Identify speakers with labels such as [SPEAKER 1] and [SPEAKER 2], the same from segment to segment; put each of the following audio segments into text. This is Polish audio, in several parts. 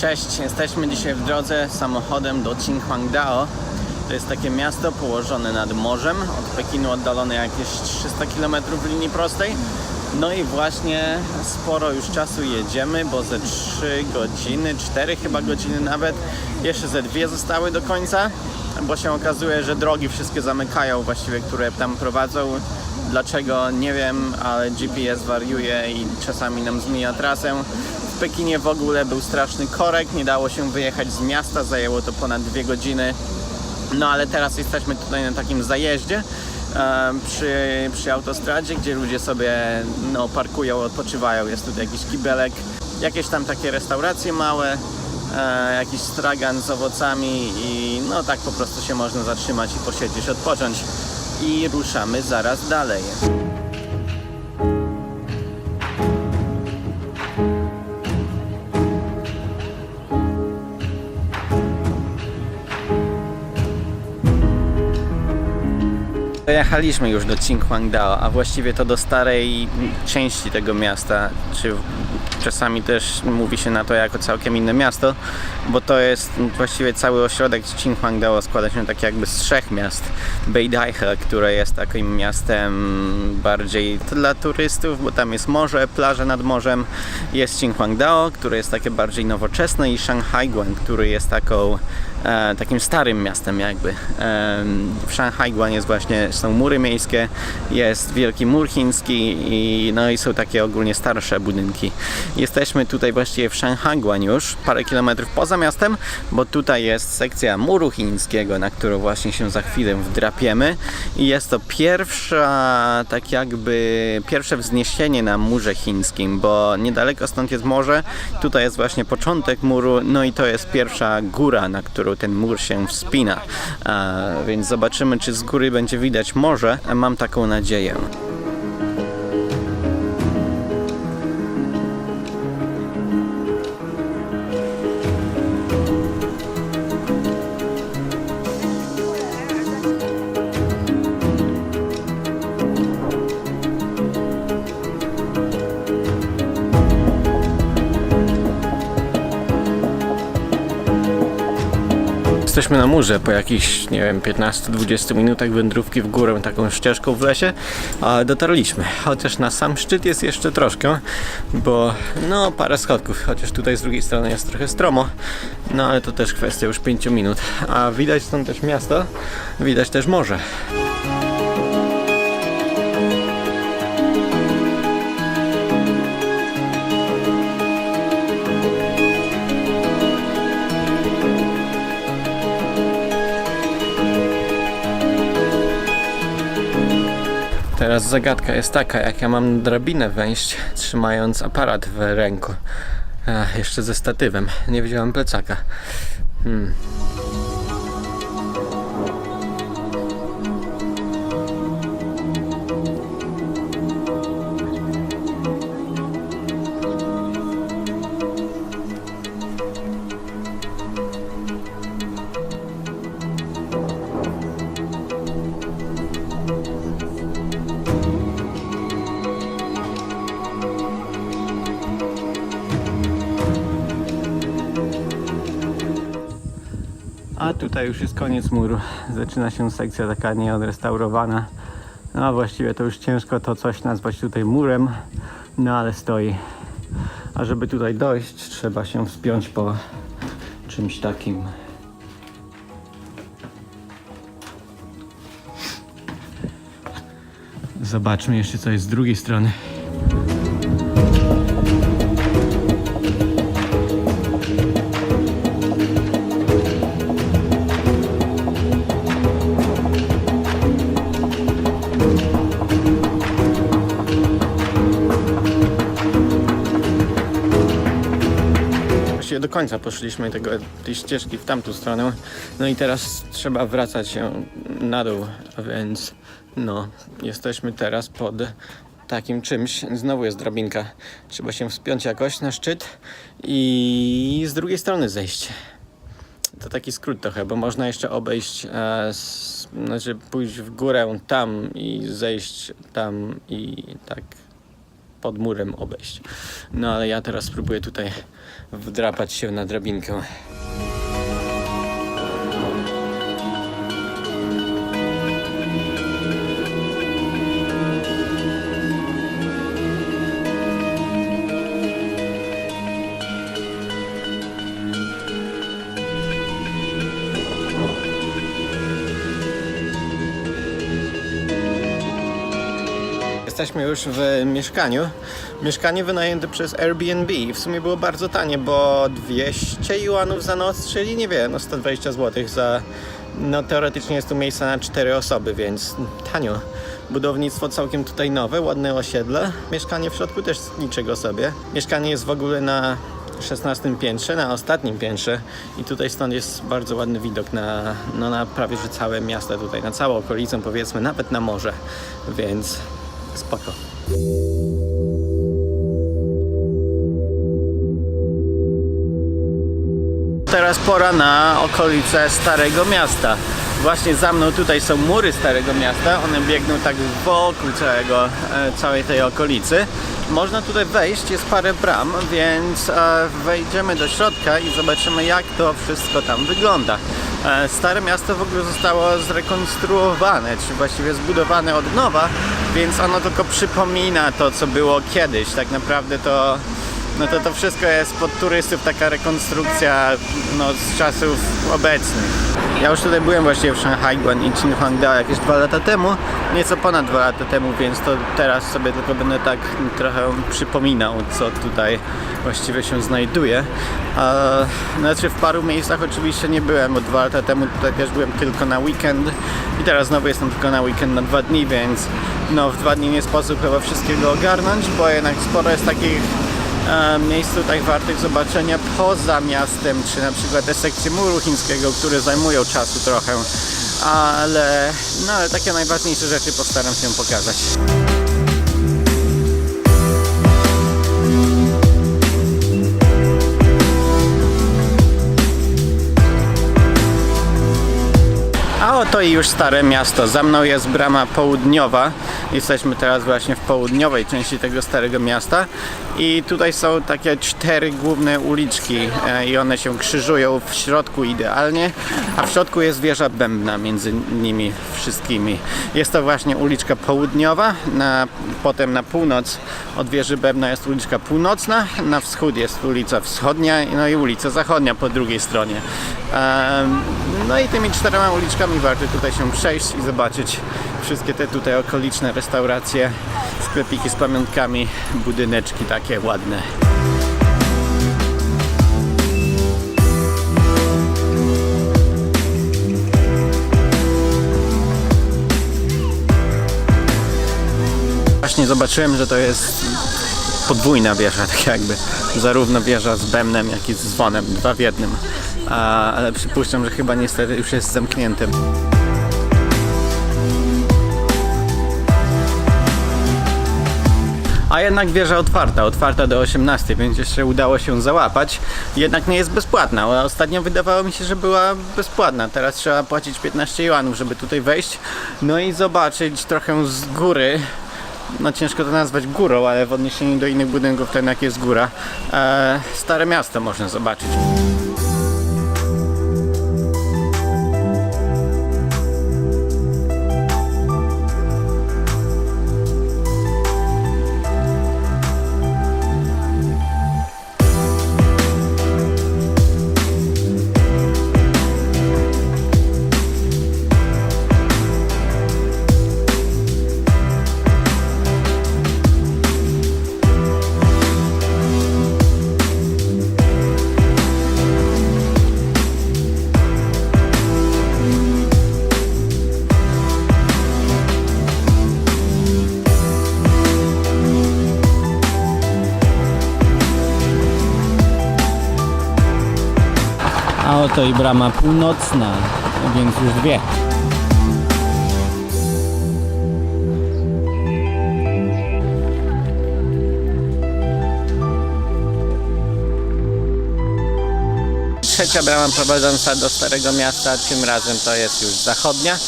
[SPEAKER 1] Cześć, jesteśmy dzisiaj w drodze samochodem do Qinhuangdao. To jest takie miasto położone nad morzem, od Pekinu oddalone jakieś 300 km w linii prostej. No i właśnie sporo już czasu jedziemy, bo ze 3 godziny, 4 chyba godziny nawet, jeszcze ze dwie zostały do końca, bo się okazuje, że drogi wszystkie zamykają właściwie, które tam prowadzą. Dlaczego nie wiem, ale GPS wariuje i czasami nam zmienia trasę. W Pekinie w ogóle był straszny korek, nie dało się wyjechać z miasta, zajęło to ponad dwie godziny. No ale teraz jesteśmy tutaj na takim zajeździe e, przy, przy autostradzie, gdzie ludzie sobie no, parkują, odpoczywają. Jest tutaj jakiś kibelek, jakieś tam takie restauracje małe, e, jakiś stragan z owocami i no tak po prostu się można zatrzymać i posiedzieć, odpocząć. I ruszamy zaraz dalej. Dojechaliśmy już do Qinhuangdao, a właściwie to do starej części tego miasta, czy czasami też mówi się na to jako całkiem inne miasto, bo to jest właściwie cały ośrodek Qinhuangdao składa się tak jakby z trzech miast. Beidaihe, które jest takim miastem bardziej dla turystów, bo tam jest morze, plaże nad morzem. Jest Qinhuangdao, które jest takie bardziej nowoczesne i Shanhaiguan, który jest taką e, takim starym miastem jakby. E, w Shanhaiguan jest właśnie, są mury miejskie, jest wielki mur chiński i, no i są takie ogólnie starsze budynki. Jesteśmy tutaj właściwie w Shanhaiguan już, parę kilometrów poza miastem, bo tutaj jest sekcja muru chińskiego, na którą właśnie się za chwilę wdrapiemy i jest to pierwsza, tak jakby pierwsze wzniesienie na murze chińskim, bo niedaleko stąd jest morze, tutaj jest właśnie początek muru, no i to jest pierwsza góra, na którą ten mur się wspina. Więc zobaczymy, czy z góry będzie widać morze. Mam taką nadzieję. Jesteśmy na murze po jakichś, nie wiem, 15-20 minutach wędrówki w górę taką ścieżką w lesie, a dotarliśmy. Chociaż na sam szczyt jest jeszcze troszkę, bo no parę schodków, chociaż tutaj z drugiej strony jest trochę stromo, no ale to też kwestia już 5 minut. A widać stąd też miasto, widać też morze. Teraz zagadka jest taka, jak ja mam drabinę wejść, trzymając aparat w ręku. Ach, jeszcze ze statywem. Nie wziąłem plecaka. Hmm. A tutaj już jest koniec muru. Zaczyna się sekcja taka nieodrestaurowana. No a właściwie to już ciężko to coś nazwać tutaj murem, no ale stoi. A żeby tutaj dojść, trzeba się wspiąć po czymś takim. Zobaczmy jeszcze co jest z drugiej strony. Właściwie do końca poszliśmy tego, tej ścieżki w tamtą stronę. No i teraz trzeba wracać się na dół, więc no, jesteśmy teraz pod takim czymś. Znowu jest drabinka. Trzeba się wspiąć jakoś na szczyt i z drugiej strony zejść. To taki skrót trochę, bo można jeszcze obejść, e, s, znaczy pójść w górę tam i zejść tam i tak pod murem obejść. No ale ja teraz spróbuję tutaj wdrapać się na drabinkę. Jesteśmy już w mieszkaniu. Mieszkanie wynajęte przez Airbnb. W sumie było bardzo tanie, bo 200 juanów za noc, czyli nie wiem, no 120 zł za. No teoretycznie jest tu miejsce na 4 osoby, więc tanio. Budownictwo całkiem tutaj nowe, ładne osiedle. Mieszkanie w środku też niczego sobie. Mieszkanie jest w ogóle na 16 piętrze, na ostatnim piętrze i tutaj stąd jest bardzo ładny widok na, no na prawie że całe miasto tutaj, na całą okolicę powiedzmy, nawet na morze, więc spoko. Teraz pora na okolice Starego Miasta. Właśnie za mną tutaj są mury Starego Miasta. One biegną tak wokół całego, e, całej tej okolicy. Można tutaj wejść, jest parę bram, więc e, wejdziemy do środka i zobaczymy jak to wszystko tam wygląda. E, Stare miasto w ogóle zostało zrekonstruowane, czy właściwie zbudowane od nowa, więc ono tylko przypomina to, co było kiedyś. Tak naprawdę to no to to wszystko jest pod turystów taka rekonstrukcja no, z czasów obecnych. Ja już tutaj byłem właśnie w Shanhaiguan i Qinhuangdao jakieś dwa lata temu, nieco ponad dwa lata temu, więc to teraz sobie tylko będę tak trochę przypominał, co tutaj właściwie się znajduje. A, znaczy w paru miejscach oczywiście nie byłem, bo dwa lata temu tutaj też byłem tylko na weekend i teraz znowu jestem tylko na weekend na dwa dni, więc no w dwa dni nie sposób chyba wszystkiego ogarnąć, bo jednak sporo jest takich e, miejsc tutaj wartych zobaczenia poza miastem, czy na przykład te sekcje muru chińskiego, które zajmują czasu trochę, ale, no, ale takie najważniejsze rzeczy postaram się pokazać. A oto i już stare miasto. Za mną jest brama południowa. Jesteśmy teraz właśnie w południowej części tego starego miasta. I tutaj są takie cztery główne uliczki e, i one się krzyżują w środku idealnie, a w środku jest wieża bębna między nimi wszystkimi. Jest to właśnie uliczka południowa, na, potem na północ od wieży bębna jest uliczka północna, na wschód jest ulica wschodnia, no i ulica zachodnia po drugiej stronie. No i tymi czterema uliczkami warto tutaj się przejść i zobaczyć wszystkie te tutaj okoliczne restauracje, sklepiki z pamiątkami, budyneczki takie ładne. Właśnie zobaczyłem, że to jest podwójna wieża, tak jakby. Zarówno wieża z bębnem, jak i z dzwonem, dwa w jednym. A, ale przypuszczam, że chyba niestety już jest zamknięty. A jednak wieża otwarta, otwarta do 18, więc jeszcze udało się załapać. Jednak nie jest bezpłatna. Ostatnio wydawało mi się, że była bezpłatna. Teraz trzeba płacić 15 juanów, żeby tutaj wejść. No i zobaczyć trochę z góry. No ciężko to nazwać górą, ale w odniesieniu do innych budynków to jednak jest góra. E, stare miasto można zobaczyć. I brama północna, więc już dwie. Trzecia brama prowadząca do Starego Miasta, tym razem to jest już zachodnia.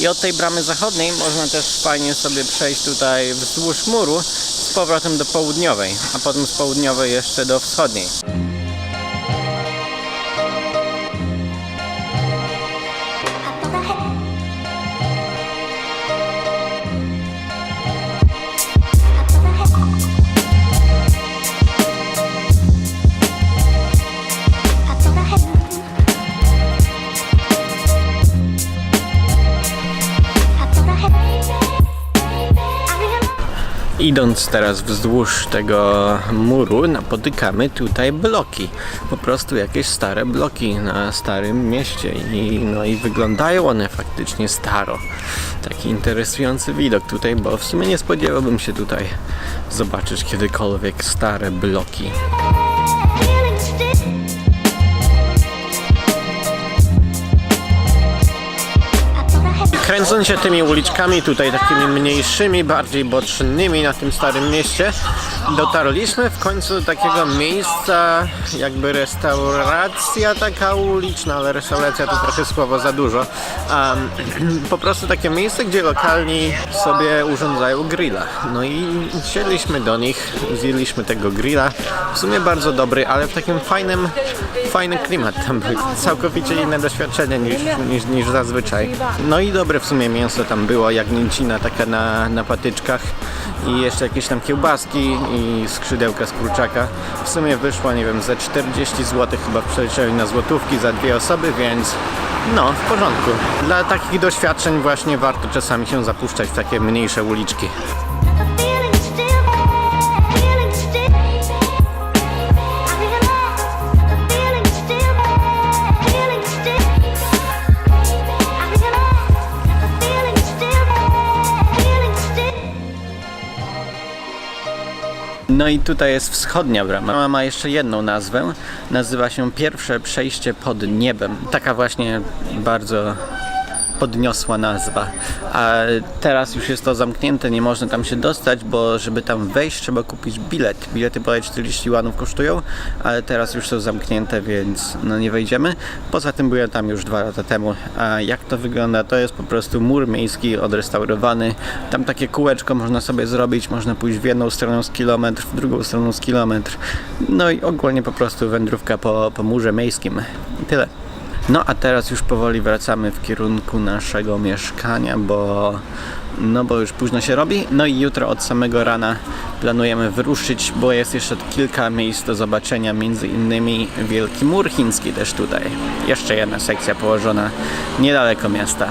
[SPEAKER 1] I od tej bramy zachodniej można też fajnie sobie przejść tutaj wzdłuż muru z powrotem do południowej, a potem z południowej jeszcze do wschodniej. Idąc teraz wzdłuż tego muru, napotykamy tutaj bloki. Po prostu jakieś stare bloki na starym mieście i, no i wyglądają one faktycznie staro. Taki interesujący widok tutaj, bo w sumie nie spodziewałbym się tutaj zobaczyć kiedykolwiek stare bloki. Kręcąc się tymi uliczkami tutaj takimi mniejszymi, bardziej bocznymi na tym starym mieście, dotarliśmy w końcu do takiego miejsca, jakby restauracja taka uliczna, ale restauracja to trochę słowo za dużo. Um, po prostu takie miejsce, gdzie lokalni sobie urządzają grilla. No i siedliśmy do nich, zjedliśmy tego grilla. W sumie bardzo dobry, ale w takim fajnym, fajny klimat tam był. Całkowicie inne doświadczenie niż, niż, niż zazwyczaj. No i dobre w sumie mięso tam było, jagnięcina taka na, na patyczkach i jeszcze jakieś tam kiełbaski i skrzydełka z kurczaka. W sumie wyszło, nie wiem, ze 40 zł chyba w przeliczeniu na złotówki za dwie osoby, więc no, w porządku. Dla takich doświadczeń właśnie warto czasami się zapuszczać w takie mniejsze uliczki. No i tutaj jest wschodnia brama. Brama ma jeszcze jedną nazwę. Nazywa się Pierwsze Przejście pod Niebem. Taka właśnie bardzo podniosła nazwa. A teraz już jest to zamknięte, nie można tam się dostać, bo żeby tam wejść trzeba kupić bilet. Bilety bodaj 40 łanów kosztują, ale teraz już są zamknięte, więc no nie wejdziemy. Poza tym byłem tam już dwa lata temu. A jak to wygląda? To jest po prostu mur miejski odrestaurowany. Tam takie kółeczko można sobie zrobić, można pójść w jedną stronę z kilometr, w drugą stronę z kilometr. No i ogólnie po prostu wędrówka po, po murze miejskim. Tyle. No a teraz już powoli wracamy w kierunku naszego mieszkania, bo no bo już późno się robi. No i jutro od samego rana planujemy wyruszyć, bo jest jeszcze kilka miejsc do zobaczenia, między innymi Wielki Mur Chiński też tutaj. Jeszcze jedna sekcja położona niedaleko miasta.